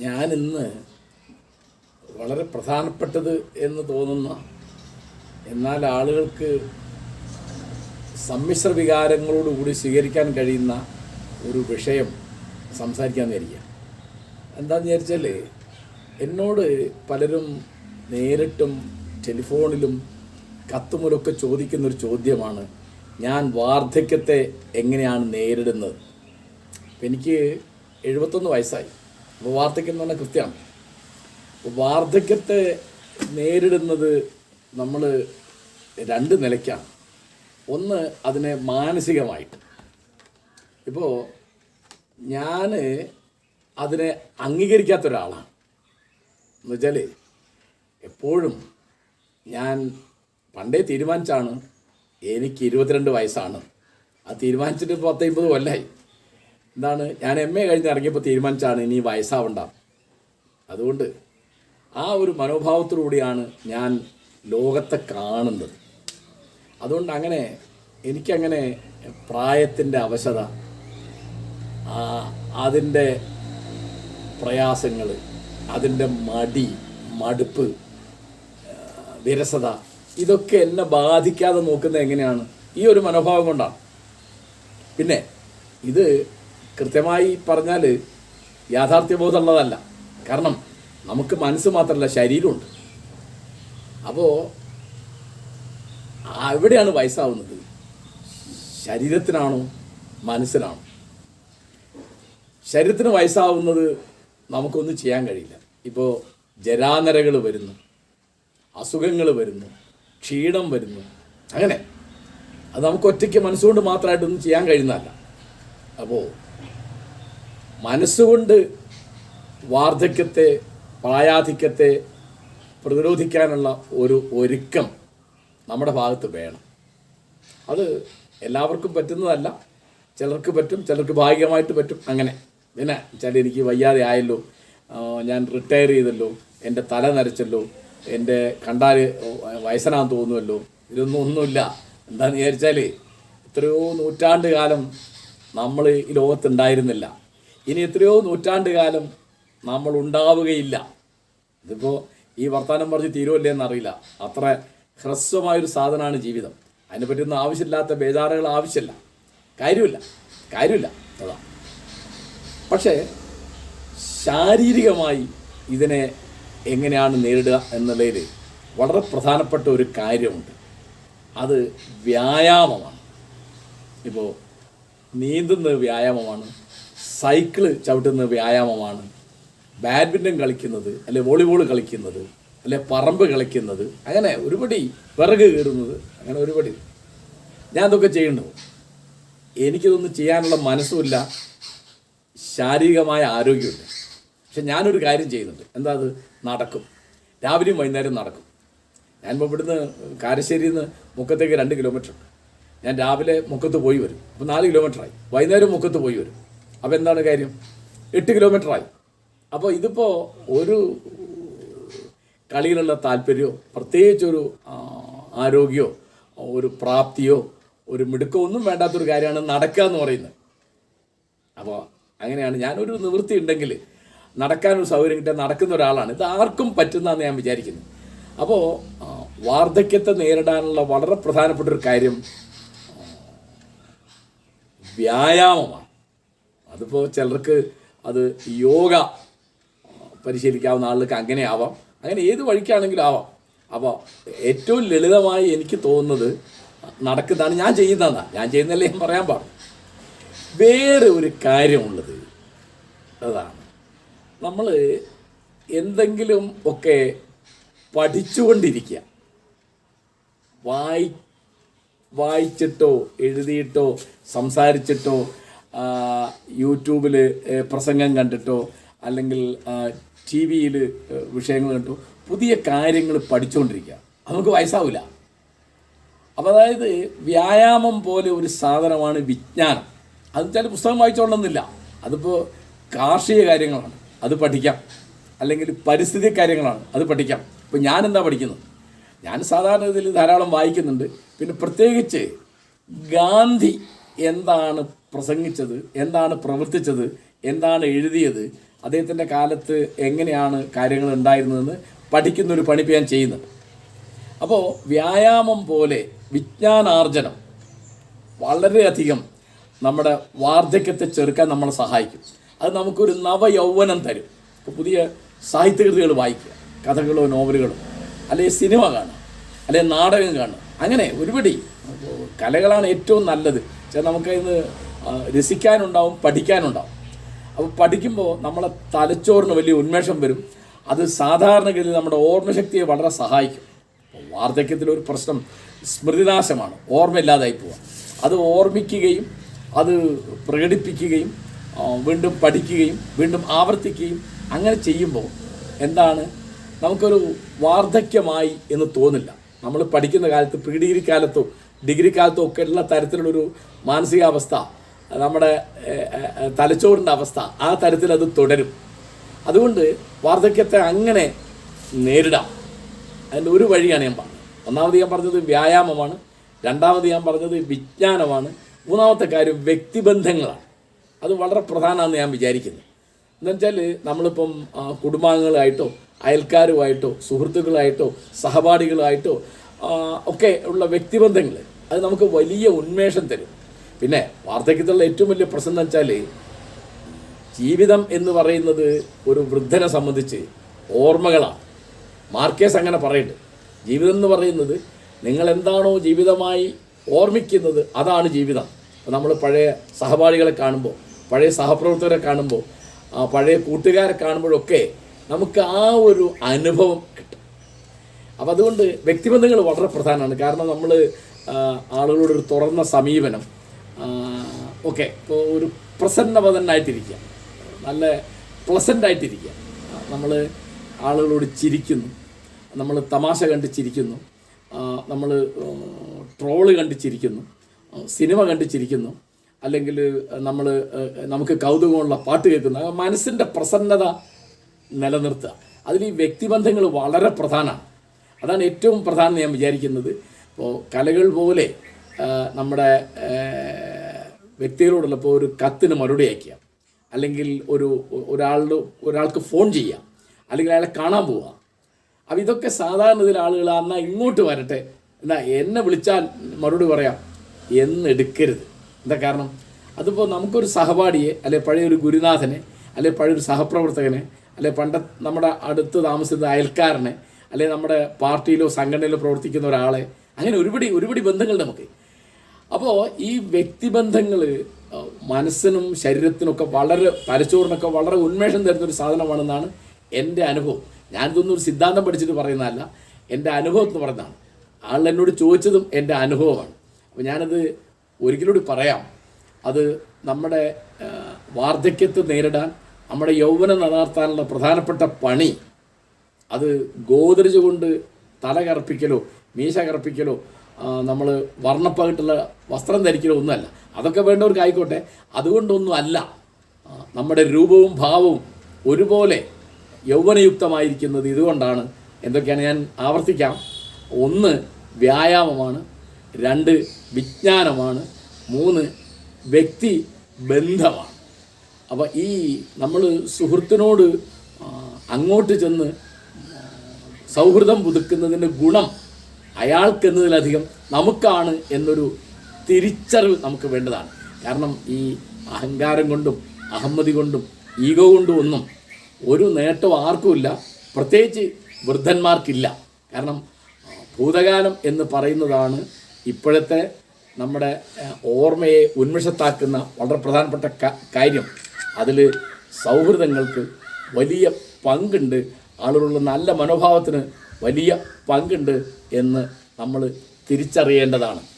ഞാൻ ഇന്ന് വളരെ പ്രധാനപ്പെട്ടത് എന്ന് തോന്നുന്ന എന്നാൽ ആളുകൾക്ക് സമ്മിശ്ര വികാരങ്ങളോടുകൂടി സ്വീകരിക്കാൻ കഴിയുന്ന ഒരു വിഷയം സംസാരിക്കാൻ വിചാരിക്കുക എന്താണെന്ന് വിചാരിച്ചാൽ എന്നോട് പലരും നേരിട്ടും ടെലിഫോണിലും കത്തുമുലൊക്കെ ചോദിക്കുന്നൊരു ചോദ്യമാണ് ഞാൻ വാർദ്ധക്യത്തെ എങ്ങനെയാണ് നേരിടുന്നത്? എനിക്ക് എഴുപത്തൊന്ന് വയസ്സായി. അപ്പോൾ വാർദ്ധക്യം എന്ന് പറഞ്ഞാൽ കൃത്യമാണ് വാർദ്ധക്യത്തെ നേരിടുന്നത് നമ്മൾ രണ്ട് നിലയ്ക്കാണ്. ഒന്ന് അതിനെ മാനസികമായിട്ട്. ഇപ്പോൾ ഞാൻ അതിനെ അംഗീകരിക്കാത്ത ഒരാളാണ്. എന്ന് വെച്ചാൽ എപ്പോഴും ഞാൻ പണ്ടേ തീരുമാനിച്ചാണ് എനിക്ക് ഇരുപത്തിരണ്ട് വയസ്സാണ്. ആ തീരുമാനിച്ചിട്ട് പത്തമ്പത് കൊല്ലമായി എന്താണ് ഞാൻ എം എ കഴിഞ്ഞ് ഇറങ്ങിയപ്പോൾ തീരുമാനിച്ചാണ് ഇനി വയസ്സാവണ്ട. അതുകൊണ്ട് ആ ഒരു മനോഭാവത്തോടുകൂടിയാണ് ഞാൻ ലോകത്തെ കാണുന്നത്. അതുകൊണ്ട് അങ്ങനെ എനിക്കങ്ങനെ പ്രായത്തിന്റെ അവശത അതിന്റെ പ്രയാസങ്ങൾ അതിന്റെ മടി മടുപ്പ് വിരസത ഇതൊക്കെ എന്നെ ബാധിക്കാതെ നോക്കുന്നത് എങ്ങനെയാണ്? ഈ ഒരു മനോഭാവം കൊണ്ടാണ്. പിന്നെ ഇത് കൃത്യമായി പറഞ്ഞാൽ യാഥാർത്ഥ്യബോധമുള്ളതല്ല. കാരണം നമുക്ക് മനസ്സ് മാത്രമല്ല ശരീരമുണ്ട്. അപ്പോൾ എവിടെയാണ് വയസ്സാവുന്നത്. ശരീരത്തിനാണോ മനസ്സിനാണോ? ശരീരത്തിന് വയസ്സാവുന്നത് നമുക്കൊന്നും ചെയ്യാൻ കഴിയില്ല. ഇപ്പോൾ ജരാനരകൾ വരുന്നു അസുഖങ്ങൾ വരുന്നു ക്ഷീണം വരുന്നു അങ്ങനെ. അത് നമുക്ക് ഒറ്റയ്ക്ക് മനസ്സുകൊണ്ട് മാത്രമായിട്ടൊന്നും ചെയ്യാൻ കഴിയുന്നതല്ല. അപ്പോൾ മനസ്സുകൊണ്ട് വാർദ്ധക്യത്തെ പ്രായാധിക്യത്തെ പ്രതിരോധിക്കാനുള്ള ഒരു ഒരുക്കം നമ്മുടെ ഭാഗത്ത് വേണം. അത് എല്ലാവർക്കും പറ്റുന്നതല്ല. ചിലർക്ക് പറ്റും ചിലർക്ക് ഭാഗികമായിട്ട് പറ്റും. അങ്ങനെ. പിന്നെ ചില എനിക്ക് വയ്യാതെ ആയല്ലോ. ഞാൻ റിട്ടയർ ചെയ്തല്ലോ. എന്റെ തല നരച്ചല്ലോ. എന്റെ കണ്ടാൽ വയസ്സനാന്ന് തോന്നുമല്ലോ ഇതൊന്നും ഒന്നുമില്ല. എന്താണെന്ന് വിചാരിച്ചാൽ എത്രയോ നൂറ്റാണ്ട് കാലം നമ്മൾ ഈ ലോകത്തുണ്ടായിരുന്നില്ല. ഇനി എത്രയോ നൂറ്റാണ്ട് കാലം നമ്മൾ ഉണ്ടാവുകയില്ല. ഇതിപ്പോൾ ഈ വർത്തമാനം പറഞ്ഞ് തീരുമല്ലേ എന്നറിയില്ല. അത്ര ഹ്രസ്വമായൊരു സാധനമാണ് ജീവിതം. അതിനെ പറ്റിയൊന്നും ആവശ്യമില്ലാത്ത ബേജാറുകൾ ആവശ്യമില്ല. കാര്യമില്ല. കാര്യമില്ല. അതാ. പക്ഷേ ശാരീരികമായി ഇതിനെ എങ്ങനെയാണ് നേരിടുക എന്നുള്ളതിൽ വളരെ പ്രധാനപ്പെട്ട ഒരു കാര്യമുണ്ട്. അത് വ്യായാമമാണ്. ഇപ്പോൾ നീന്തുന്നത് വ്യായാമമാണ്. സൈക്കിൾ ചവിട്ടുന്ന വ്യായാമമാണ്. ബാഡ്മിന്റൺ കളിക്കുന്നത് അല്ലെ വോളിബോൾ കളിക്കുന്നത് അല്ലെ പറമ്പ് കളിക്കുന്നത് അങ്ങനെ ഒരുപടി വിറക് കയറുന്നത് അങ്ങനെ ഒരുപടി. ഞാൻ ഇതൊക്കെ ചെയ്യണ്ടോ എനിക്കിതൊന്നും ചെയ്യാനുള്ള മനസ്സുമില്ല. ശാരീരികമായ ആരോഗ്യമില്ല. പക്ഷെ ഞാനൊരു കാര്യം ചെയ്യുന്നുണ്ട്. എന്താ അത്? നടക്കും. രാവിലെയും വൈകുന്നേരം നടക്കും. ഞാനിപ്പോൾ ഇവിടുന്ന് കാരശ്ശേരിയിൽ നിന്ന് മുക്കത്തേക്ക് രണ്ട് കിലോമീറ്റർ ഉണ്ട്. ഞാൻ രാവിലെ മുക്കത്ത് പോയി വരും. അപ്പോൾ നാല് കിലോമീറ്ററായി വൈകുന്നേരം മുക്കത്ത് പോയി വരും. അപ്പോൾ എന്താണ് കാര്യം? എട്ട് കിലോമീറ്ററായി. അപ്പോൾ ഇതിപ്പോൾ ഒരു കളിയിലുള്ള താല്പര്യമോ പ്രത്യേകിച്ചൊരു ആരോഗ്യമോ ഒരു പ്രാപ്തിയോ ഒരു മിടുക്കോ ഒന്നും വേണ്ടാത്തൊരു കാര്യമാണ് നടക്കുക എന്ന് പറയുന്നത്. അപ്പോൾ അങ്ങനെയാണ്. ഞാനൊരു നിവൃത്തി ഉണ്ടെങ്കിൽ നടക്കാനൊരു സൗകര്യം കിട്ടാൻ നടക്കുന്ന ഒരാളാണ്. ഇത് ആർക്കും പറ്റുന്നതെന്ന് ഞാൻ വിചാരിക്കുന്നു. അപ്പോൾ വാർദ്ധക്യത്തെ നേരിടാനുള്ള വളരെ പ്രധാനപ്പെട്ട ഒരു കാര്യം വ്യായാമമാണ്. അതിപ്പോൾ ചിലർക്ക് അത് യോഗ പരിശീലിക്കാവുന്ന ആളുകൾക്ക് അങ്ങനെ ആവാം. അങ്ങനെ ഏത് വഴിക്കാണെങ്കിലും ആവാം. അപ്പോൾ ഏറ്റവും ലളിതമായി എനിക്ക് തോന്നുന്നത് നടക്കുന്നതാണ് ഞാൻ ചെയ്യുന്നതാണ് ഞാൻ ചെയ്യുന്നതല്ലേ ഞാൻ പറയാൻ പാടും വേറെ ഒരു കാര്യമുള്ളത് അതാണ്. നമ്മൾ എന്തെങ്കിലും ഒക്കെ പഠിച്ചുകൊണ്ടിരിക്കുക. വായി വായിച്ചിട്ടോ എഴുതിയിട്ടോ സംസാരിച്ചിട്ടോ യൂട്യൂബിൽ പ്രസംഗം കണ്ടിട്ടോ അല്ലെങ്കിൽ ടി വിയിൽ വിഷയങ്ങൾ കണ്ടോ പുതിയ കാര്യങ്ങൾ പഠിച്ചുകൊണ്ടിരിക്കുക നമുക്ക് വയസ്സാവില്ല അപ്പോൾ അതായത് വ്യായാമം പോലെ ഒരു സാധനമാണ് വിജ്ഞാനം. അത് ചില പുസ്തകം വായിച്ചുകൊണ്ടെന്നില്ല അതിപ്പോൾ കാർഷിക കാര്യങ്ങളാണ് അത് പഠിക്കാം. അല്ലെങ്കിൽ പരിസ്ഥിതി കാര്യങ്ങളാണ് അത് പഠിക്കാം. ഇപ്പോൾ ഞാൻ എന്താ പഠിക്കുന്നത്? ഞാൻ സാധാരണ ഇതിൽ ധാരാളം വായിക്കുന്നുണ്ട്. പിന്നെ പ്രത്യേകിച്ച് ഗാന്ധി എന്താണ് പ്രസംഗിച്ചത് എന്താണ് പ്രവർത്തിച്ചത് എന്താണ് എഴുതിയത് അദ്ദേഹത്തിന്റെ കാലത്ത് എങ്ങനെയാണ് കാര്യങ്ങൾ ഉണ്ടായിരുന്നതെന്ന് പഠിക്കുന്നൊരു പണിപ്പ് ഞാൻ ചെയ്യുന്നുണ്ട്. അപ്പോൾ വ്യായാമം പോലെ വിജ്ഞാനാർജനം വളരെയധികം നമ്മുടെ വാർദ്ധക്യത്തെ ചെറുക്കാൻ നമ്മളെ സഹായിക്കും. അത് നമുക്കൊരു നവയൗവനം തരും. ഇപ്പോൾ പുതിയ സാഹിത്യകൃതികൾ വായിക്കുക കഥകളോ നോവലുകളോ അല്ലെങ്കിൽ സിനിമ കാണുക അല്ലെങ്കിൽ നാടകം കാണുക അങ്ങനെ ഒരുപടി കലകളാണ് ഏറ്റവും നല്ലത്. പക്ഷേ നമുക്ക് ആ, രസിക്കാനുണ്ടാവും പഠിക്കാനുണ്ടാവും. അപ്പോൾ പഠിക്കുമ്പോൾ നമ്മളെ തലച്ചോറിന് വലിയ ഉന്മേഷം വരും. അത് സാധാരണഗതിയിൽ നമ്മുടെ ഓർമ്മശക്തിയെ വളരെ സഹായിക്കും. വാർദ്ധക്യത്തിലൊരു പ്രശ്നം സ്മൃതിനാശമാണ്. ഓർമ്മയില്ലാതായി പോവുക അത് ഓർമ്മിക്കുകയും അത് പ്രകടിപ്പിക്കുകയും വീണ്ടും പഠിക്കുകയും വീണ്ടും ആവർത്തിക്കുകയും അങ്ങനെ ചെയ്യുമ്പോൾ എന്താണ്? നമുക്കൊരു വാർദ്ധക്യമായി എന്ന് തോന്നില്ല. നമ്മൾ പഠിക്കുന്ന കാലത്ത് പ്രീ ഡിഗ്രി കാലത്തോ ഡിഗ്രി കാലത്തോ ഒക്കെ ഉള്ള തരത്തിലുള്ളൊരു മാനസികാവസ്ഥ നമ്മുടെ തലച്ചോറിന്റെ അവസ്ഥ ആ തരത്തിൽ അത് തുടരും. അതുകൊണ്ട് വാർദ്ധക്യത്തെ അങ്ങനെ നേരിടാം. അതിന്റെ ഒരു വഴിയാണ് ഞാൻ പറഞ്ഞത്. ഒന്നാമത് ഞാൻ പറഞ്ഞത് വ്യായാമമാണ്. രണ്ടാമത് ഞാൻ പറഞ്ഞത് വിജ്ഞാനമാണ്. മൂന്നാമത്തെ കാര്യം വ്യക്തിബന്ധങ്ങളാണ്. അത് വളരെ പ്രധാനമാണെന്ന് ഞാൻ വിചാരിക്കുന്നു. എന്നുവെച്ചാൽ നമ്മളിപ്പം കുടുംബാംഗങ്ങളായിട്ടോ അയൽക്കാരുമായിട്ടോ സുഹൃത്തുക്കളായിട്ടോ സഹപാഠികളായിട്ടോ ഒക്കെ ഉള്ള വ്യക്തിബന്ധങ്ങൾ അത് നമുക്ക് വലിയ ഉന്മേഷം തരും. പിന്നെ വാർദ്ധക്യത്തിലുള്ള ഏറ്റവും വലിയ പ്രശ്നം എന്ന് വെച്ചാൽ ജീവിതം എന്ന് പറയുന്നത് ഒരു വൃദ്ധനെ സംബന്ധിച്ച് ഓർമ്മകളാണ്. മാർക്കേസ് അങ്ങനെ പറയുന്നുണ്ട്. ജീവിതം എന്ന് പറയുന്നത് നിങ്ങൾ എന്താണോ ജീവിതമായി ഓർമ്മിക്കുന്നത് അതാണ് ജീവിതം. അപ്പോൾ നമ്മൾ പഴയ സഹപാഠികളെ കാണുമ്പോൾ പഴയ സഹപ്രവർത്തകരെ കാണുമ്പോൾ ആ പഴയ കൂട്ടുകാരെ കാണുമ്പോഴൊക്കെ നമുക്ക് ആ ഒരു അനുഭവം കിട്ടും. അപ്പോൾ അതുകൊണ്ട് വ്യക്തിബന്ധങ്ങൾ വളരെ പ്രധാനമാണ്. കാരണം നമ്മൾ ആളുകളോട് ഒരു തുറന്ന സമീപനം ഓക്കെ ഒരു പ്രസന്നപതനായിട്ടിരിക്കുക നല്ല പ്ലസന്റായിട്ടിരിക്കുക നമ്മൾ ആളുകളോട് ചിരിക്കുന്നു. നമ്മൾ തമാശ കണ്ട് ചിരിക്കുന്നു. നമ്മൾ ട്രോൾ കണ്ട് ചിരിക്കുന്നു. സിനിമ കണ്ട് ചിരിക്കുന്നു. അല്ലെങ്കിൽ നമ്മൾ നമുക്ക് കൗതുകമുള്ള പാട്ട് കേൾക്കുന്നു. മനസ്സിന്റെ പ്രസന്നത നിലനിർത്തുക. അതിൽ ഈ വ്യക്തിബന്ധങ്ങൾ വളരെ പ്രധാനമാണ്. അതാണ് ഏറ്റവും പ്രധാനം ഞാൻ വിചാരിക്കുന്നത്. ഇപ്പോൾ കലകൾ പോലെ നമ്മുടെ വ്യക്തികളോടുള്ള ഇപ്പോൾ ഒരു കത്തിന് മറുപടി അയക്കുക. അല്ലെങ്കിൽ ഒരു ഒരാളുടെ ഒരാൾക്ക് ഫോൺ ചെയ്യുക. അല്ലെങ്കിൽ അയാളെ കാണാൻ പോവുക. അപ്പം ഇതൊക്കെ സാധാരണ ഇതിൽ ആളുകൾ എന്നാൽ ഇങ്ങോട്ട് വരട്ടെ എന്നാ എന്നെ വിളിച്ചാൽ മറുപടി പറയാം എന്നെടുക്കരുത് എന്താ കാരണം? അതിപ്പോൾ നമുക്കൊരു സഹപാഠിയെ അല്ലെ പഴയൊരു ഗുരുനാഥനെ അല്ലെ പഴയൊരു സഹപ്രവർത്തകനെ അല്ലെ പണ്ട നമ്മുടെ അടുത്ത് താമസിക്കുന്ന അയൽക്കാരനെ അല്ലെ നമ്മുടെ പാർട്ടിയിലോ സംഘടനയിലോ പ്രവർത്തിക്കുന്ന ഒരാളെ അങ്ങനെ ഒരുപടി ഒരുപടി ബന്ധങ്ങൾ നമുക്ക് അപ്പോൾ ഈ വ്യക്തിബന്ധങ്ങൾ മനസ്സിനും ശരീരത്തിനൊക്കെ വളരെ തലച്ചോറിനൊക്കെ വളരെ ഉന്മേഷം തരുന്ന ഒരു സാധനമാണെന്നാണ് എന്റെ അനുഭവം. ഞാനിതൊന്നും ഒരു സിദ്ധാന്തം പഠിച്ചിട്ട് പറയുന്നതല്ല. എന്റെ അനുഭവം എന്ന് പറയുന്നതാണ്. ആൾ എന്നോട് ചോദിച്ചതും എന്റെ അനുഭവമാണ്. അപ്പോൾ ഞാനത് ഒരിക്കലൂടി പറയാം. അത് നമ്മുടെ വാർദ്ധക്യത്തെ നേരിടാൻ നമ്മുടെ യൗവനം നിലനിർത്താനുള്ള പ്രധാനപ്പെട്ട പണി. അത് ഗോദരജ് കൊണ്ട് തല കറപ്പിക്കലോ മീശ കറുപ്പിക്കലോ നമ്മൾ വർണപ്പകിട്ടുള്ള വസ്ത്രം ധരിക്കലോ ഒന്നുമല്ല. അതൊക്കെ വേണ്ടവർക്ക് ആയിക്കോട്ടെ അതുകൊണ്ടൊന്നും അല്ല നമ്മുടെ രൂപവും ഭാവവും ഒരുപോലെ യൗവനയുക്തമായിരിക്കുന്നത് ഇതുകൊണ്ടാണ്. എന്തൊക്കെയാണ് ഞാൻ ആവർത്തിക്കാം. ഒന്ന് വ്യായാമമാണ്. രണ്ട് വിജ്ഞാനമാണ്. മൂന്ന് വ്യക്തി ബന്ധമാണ്. അപ്പോൾ ഈ നമ്മൾ സുഹൃത്തിനോട് അങ്ങോട്ട് ചെന്ന് സൗഹൃദം പുതുക്കുന്നതിന്റെ ഗുണം അയാൾക്കെന്നതിലധികം നമുക്കാണ് എന്നൊരു തിരിച്ചറിവ് നമുക്ക് വേണ്ടതാണ്. കാരണം ഈ അഹങ്കാരം കൊണ്ടും അഹമ്മതി കൊണ്ടും ഈഗോ കൊണ്ടും ഒന്നും ഒരു നേട്ടവും ആർക്കുമില്ല പ്രത്യേകിച്ച് വൃദ്ധന്മാർക്കില്ല. കാരണം ഭൂതകാലം എന്ന് പറയുന്നതാണ് ഇപ്പോഴത്തെ നമ്മുടെ ഓർമ്മയെ ഉന്മേഷത്താക്കുന്ന വളരെ പ്രധാനപ്പെട്ട കാര്യം. അതിൽ സൗഹൃദങ്ങൾക്ക് വലിയ പങ്കുണ്ട്. ആളുകളുള്ള നല്ല മനോഭാവത്തിന് വലിയ പങ്കുണ്ട് എന്ന് നമ്മൾ തിരിച്ചറിയേണ്ടതാണ്.